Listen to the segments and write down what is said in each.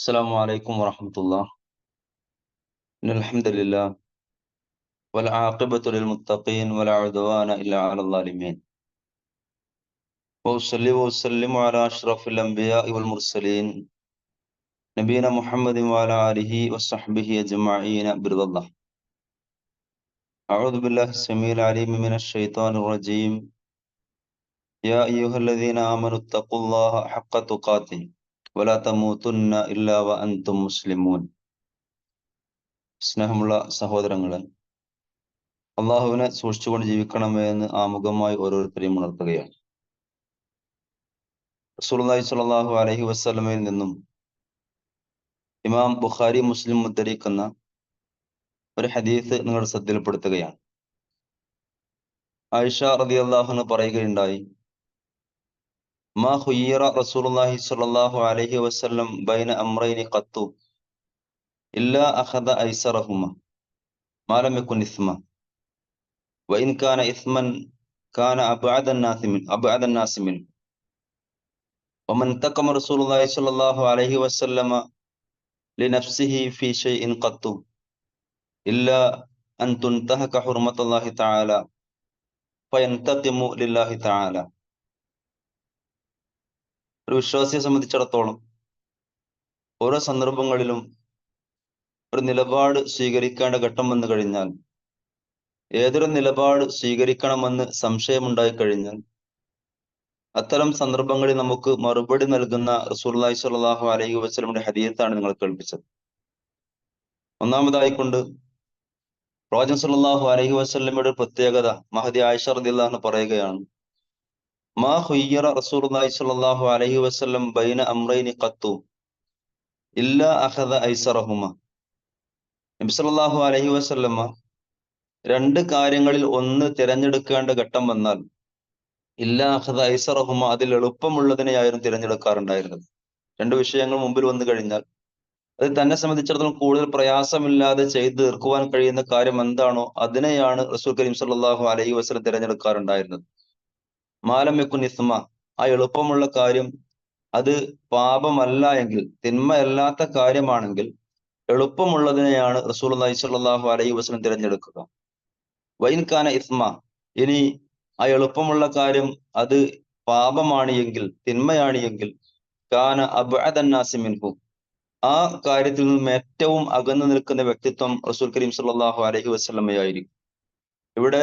السلام عليكم ورحمة الله. إن الحمد لله والعاقبة للمتقين ولا عدوان إلا على الظالمين. وأصلي وأسلم على أشرف الأنبياء والمرسلين نبينا محمد وعلى آله وصحبه أجمعين برضا الله. أعوذ بالله السميع العليم من الشيطان الرجيم. يا أيها الذين آمنوا اتقوا الله حق تقاته. വല തമൂത്തുന്ന ഇല്ലാവ അന്തും മുസ്ലിമൂൻ സ്നേഹമുള്ള സഹോദരങ്ങളെ അള്ളാഹുവിനെ സൂക്ഷിച്ചുകൊണ്ട് ജീവിക്കണമെന്ന് ആമുഖമായി ഓരോരുത്തരെയും ഉണർത്തുകയാണ്. റസൂലി സ്വലാഹു അലഹി വസ്സലമയിൽ നിന്നും ഇമാം ബുഖാരി മുസ്ലിം ഉദ്ധരിക്കുന്ന ഒരു ഹദീസ് നിങ്ങളുടെ ശ്രദ്ധയിൽപ്പെടുത്തുകയാണ്. ആയിഷ റബി അള്ളാഹു പറയുകയുണ്ടായി ما خير رسول الله صلى الله عليه وسلم بين أمرين قط. إلا أخذ أيسرهما. ما لم يكن إثما. وإن كان إثما كان أبعد الناس من أبعد الناس منه. ومن تقم رسول الله صلى الله عليه وسلم لنفسه في شيء قط. إلا أن تنتهك حرمة الله تعالى. فينتقم لله تعالى. ഒരു വിശ്വാസിയെ സംബന്ധിച്ചിടത്തോളം ഓരോ സന്ദർഭങ്ങളിലും ഒരു നിലപാട് സ്വീകരിക്കേണ്ട ഘട്ടം വന്നു കഴിഞ്ഞാൽ ഏതൊരു നിലപാട് സ്വീകരിക്കണമെന്ന് സംശയമുണ്ടായി കഴിഞ്ഞാൽ അത്തരം സന്ദർഭങ്ങളിൽ നമുക്ക് മറുപടി നൽകുന്ന റസൂർലായി സ്വല്ലല്ലാഹു അലൈഹി വസ്ലമിന്റെ ഹദീയത്താണ് നിങ്ങൾ കേൾപ്പിച്ചത്. ഒന്നാമതായിക്കൊണ്ട് റോജൻ സല്ലല്ലാഹു അലൈഹി വസ്ലമിയുടെ പ്രത്യേകത മഹദി ആയിഷ റളിയല്ലാഹു പറയുകയാണ് മാ ബൈന ഐസറഹുമ. നബി രണ്ട് കാര്യങ്ങളിൽ ഒന്ന് തിരഞ്ഞെടുക്കേണ്ട ഘട്ടം വന്നാൽ ഇല്ലാ അഹദ ഐസറഹുമ അതിൽ എളുപ്പമുള്ളതിനെയായിരുന്നു തിരഞ്ഞെടുക്കാറുണ്ടായിരുന്നത്. രണ്ട് വിഷയങ്ങൾ മുമ്പിൽ വന്നു കഴിഞ്ഞാൽ അത് തന്നെ സംബന്ധിച്ചിടത്തോളം കൂടുതൽ പ്രയാസമില്ലാതെ ചെയ്ത് തീർക്കുവാൻ കഴിയുന്ന കാര്യം എന്താണോ അതിനെയാണ് റസൂൽ കരീം സല്ലല്ലാഹു അലൈഹി വസല്ലം തിരഞ്ഞെടുക്കാറുണ്ടായിരുന്നത്. മാലം വെക്കും ഇസ്മ. ആ എളുപ്പമുള്ള കാര്യം അത് പാപമല്ല എങ്കിൽ തിന്മയല്ലാത്ത കാര്യമാണെങ്കിൽ എളുപ്പമുള്ളതിനെയാണ് റസൂൽ സ്വല്ലല്ലാഹു അലൈഹി വസ്ലം തിരഞ്ഞെടുക്കുക. വൈൻഖാന ഇസ്മ. ഇനി ആ എളുപ്പമുള്ള കാര്യം അത് പാപമാണ് എങ്കിൽ തിന്മയാണ് എങ്കിൽ കാന അബ്അദന്നാസി മിൻഹു. ആ കാര്യത്തിൽ നിന്നും ഏറ്റവും അകന്നു നിൽക്കുന്ന വ്യക്തിത്വം റസൂൽ കരീം സല്ലാഹു അലഹി വസ്ലമ്മയായിരിക്കും ഇവിടെ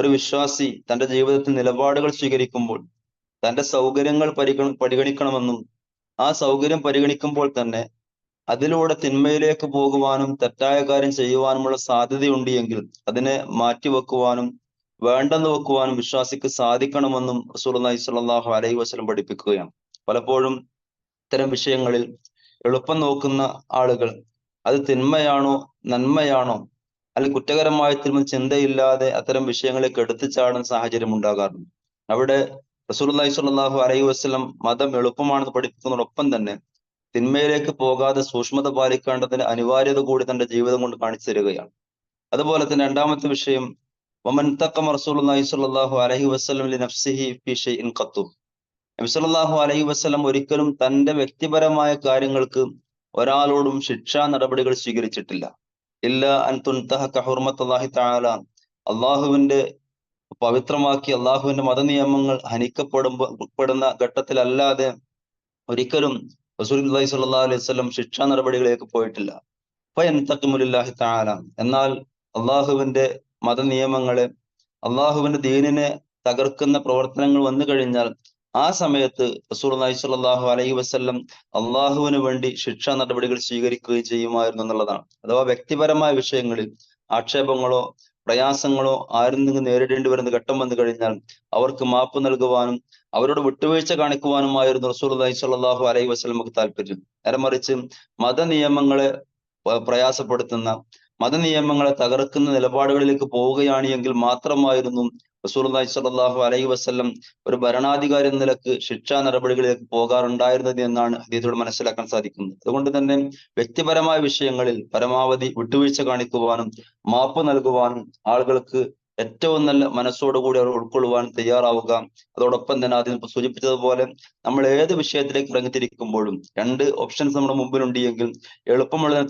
ഒരു വിശ്വാസി തന്റെ ജീവിതത്തിൽ നിലപാടുകൾ സ്വീകരിക്കുമ്പോൾ തന്റെ സൗകര്യങ്ങൾ പരിഗണ പരിഗണിക്കണമെന്നും ആ സൗകര്യം പരിഗണിക്കുമ്പോൾ തന്നെ അതിലൂടെ തിന്മയിലേക്ക് പോകുവാനും തെറ്റായ കാര്യം ചെയ്യുവാനുമുള്ള സാധ്യതയുണ്ട് എങ്കിൽ അതിനെ മാറ്റിവെക്കുവാനും വേണ്ടെന്ന് വെക്കുവാനും വിശ്വാസിക്ക് സാധിക്കണമെന്നും റസൂലുള്ളാഹി സ്വല്ലല്ലാഹു അലൈഹി വസല്ലം പഠിപ്പിക്കുകയാണ്. പലപ്പോഴും ഇത്തരം വിഷയങ്ങളിൽ എളുപ്പം നോക്കുന്ന ആളുകൾ അത് തിന്മയാണോ നന്മയാണോ അല്ലെങ്കിൽ കുറ്റകരമായ തിന്മ ചിന്തയില്ലാതെ അത്തരം വിഷയങ്ങളെ എടുത്തു ചാടുന്ന സാഹചര്യം ഉണ്ടാകാറുണ്ട്. അവിടെ റസൂലുള്ളാഹി സ്വല്ലല്ലാഹു അലൈഹി വസ്ലം മതം എളുപ്പമാണെന്ന് പഠിപ്പിക്കുന്നതോടൊപ്പം തന്നെ തിന്മയിലേക്ക് പോകാതെ സൂക്ഷ്മത പാലിക്കേണ്ടതിന്റെ അനിവാര്യത കൂടി തന്റെ ജീവിതം കൊണ്ട് കാണിച്ചു തരികയാണ്. അതുപോലെ തന്നെ രണ്ടാമത്തെ വിഷയം വമൻ തക്കം റസൂലുള്ളാഹി സ്വല്ലല്ലാഹു അലൈഹി വസല്ലം ലിനഫ്സിഹി ഫി സല്ലല്ലാഹു അലൈഹി വസല്ലം ഒരിക്കലും തന്റെ വ്യക്തിപരമായ കാര്യങ്ങൾക്ക് ഒരാളോടും ശിക്ഷാ നടപടികൾ സ്വീകരിച്ചിട്ടില്ല. ഇല്ല അൻ അള്ളാഹുവിന്റെ പവിത്രമാക്കി അള്ളാഹുവിന്റെ മതനിയമങ്ങൾ ഹനിക്കപ്പെടുന്ന ഘട്ടത്തിലല്ലാതെ ഒരിക്കലും റസൂലുള്ളാഹി സല്ലാ അലൈഹി വസല്ലം ശിക്ഷാ നടപടികളിലേക്ക് പോയിട്ടില്ല. ഫയൻതഖിമുലില്ലാഹി തആല. എന്നാൽ അള്ളാഹുവിന്റെ മതനിയമങ്ങളെ അള്ളാഹുവിന്റെ ദീനിനെ തകർക്കുന്ന പ്രവർത്തനങ്ങൾ വന്നു കഴിഞ്ഞാൽ ആ സമയത്ത് റസൂലുള്ളാഹി സ്വല്ലല്ലാഹു അലൈഹി വസല്ലം അള്ളാഹുവിന് വേണ്ടി ശിക്ഷാ നടപടികൾ സ്വീകരിക്കുകയും ചെയ്യുമായിരുന്നു എന്നുള്ളതാണ്. അഥവാ വ്യക്തിപരമായ വിഷയങ്ങളിൽ ആക്ഷേപങ്ങളോ പ്രയാസങ്ങളോ ആരെന്തെങ്കിലും നേരിടേണ്ടി വരുന്ന ഘട്ടം വന്നു കഴിഞ്ഞാൽ അവർക്ക് മാപ്പ് നൽകുവാനും അവരോട് വിട്ടുവീഴ്ച കാണിക്കുവാനുമായിരുന്നു റസൂലുള്ളാഹി സ്വല്ലല്ലാഹു അലൈഹി വസല്ലമക്ക് താല്പര്യം. നേരെ മറിച്ച് മതനിയമങ്ങളെ പ്രയാസപ്പെടുത്തുന്ന മതനിയമങ്ങളെ തകർക്കുന്ന നിലപാടുകളിലേക്ക് പോവുകയാണ് എങ്കിൽ മാത്രമായിരുന്നു റസൂലുള്ളാഹി സ്വല്ലല്ലാഹു അലൈഹി വസ്ലം ഒരു ഭരണാധികാരി എന്ന നിലയ്ക്ക് ശിക്ഷാ നടപടികളിലേക്ക് പോകാറുണ്ടായിരുന്നത് എന്നാണ് അദ്ദേഹത്തോട് മനസ്സിലാക്കാൻ സാധിക്കുന്നത്. അതുകൊണ്ട് തന്നെ വ്യക്തിപരമായ വിഷയങ്ങളിൽ പരമാവധി വിട്ടുവീഴ്ച കാണിക്കുവാനും മാപ്പ് നൽകുവാനും ആളുകൾക്ക് ഏറ്റവും നല്ല മനസ്സോടുകൂടി അവർ ഉൾക്കൊള്ളുവാൻ തയ്യാറാവുക. അതോടൊപ്പം തന്നെ ആദ്യം സൂചിപ്പിച്ചതുപോലെ നമ്മൾ ഏത് വിഷയത്തിലേക്ക് ഇറങ്ങിത്തിരിക്കുമ്പോഴും രണ്ട് ഓപ്ഷൻസ് നമ്മുടെ മുമ്പിലുണ്ട് എങ്കിൽ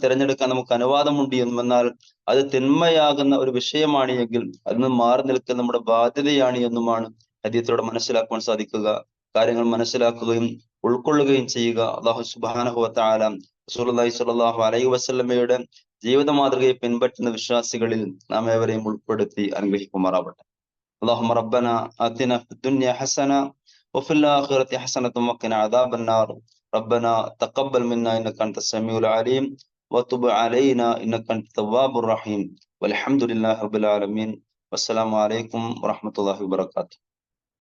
തിരഞ്ഞെടുക്കാൻ നമുക്ക് അനുവാദമുണ്ട് എന്നും എന്നാൽ അത് തിന്മയാകുന്ന ഒരു വിഷയമാണ് എങ്കിൽ അതിൽ നിന്ന് മാറി നിൽക്കുന്ന നമ്മുടെ ബാധ്യതയാണ് എന്നുമാണ് ഹദീത്തിലൂടെ മനസ്സിലാക്കുവാൻ സാധിക്കുക. കാര്യങ്ങൾ മനസ്സിലാക്കുകയും ഉൾക്കൊള്ളുകയും ചെയ്യുക. അള്ളാഹു സുബാനഹുവത്താല റസൂലുള്ളാഹി സ്വല്ലല്ലാഹു അലൈഹി വസല്ലമയുടെ ജീവിത മാതൃകയെ പിൻപറ്റുന്ന വിശ്വാസികളിൽ നാം ഏവരെയും ഉൾപ്പെടുത്തി അനുഗ്രഹിക്കുമാറാവട്ടെ اللهم ربنا آتنا في الدنيا حسنة وفي الآخرة حسنة وقنا عذاب النار ربنا تقبل منا إنك أنت السميع العليم وتب علينا إنك أنت التواب الرحيم والحمد لله رب العالمين والسلام عليكم ورحمة الله وبركاته